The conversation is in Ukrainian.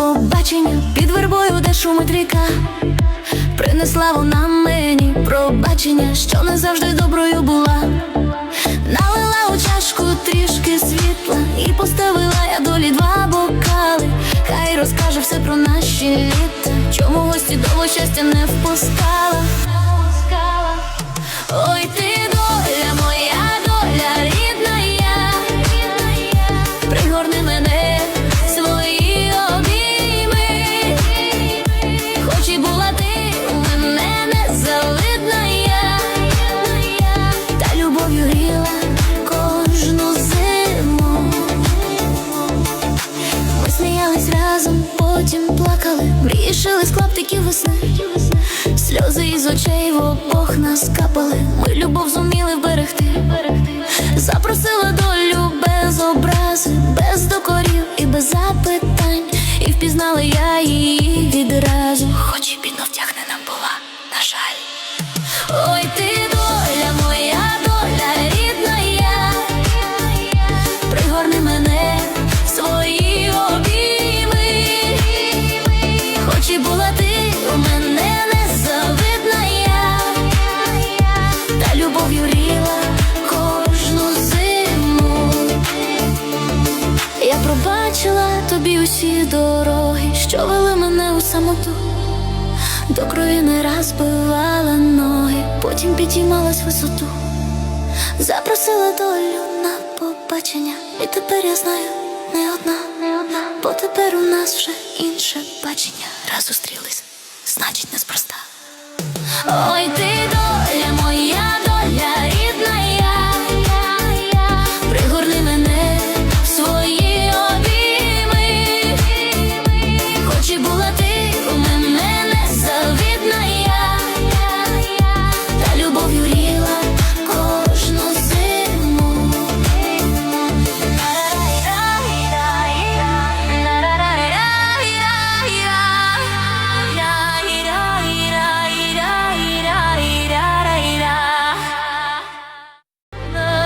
побачення під вербою, де шумить ріка. Принесла вона мені пробачення, що не завжди доброю була. Налила у чашку трішки світла і поставила я долі два бокали. Хай розкаже все про наші літа. Чому гості довго щастя не впускала? Ой, ти потім плакали, рішили шили з клаптиків весни. Сльози із очей в обох нас капали. Ми любов зуміли вберегти. Запросила долю без образи, без докорів і без запитань. І впізнала я пробачила тобі усі дороги, що вели мене у самоту. До крові не раз бивала ноги, потім підіймалась висоту, запросила долю на побачення, і тепер я знаю не одна, не одна, бо тепер у нас вже інше бачення. Раз зустрілись, значить неспроста. Ой, ти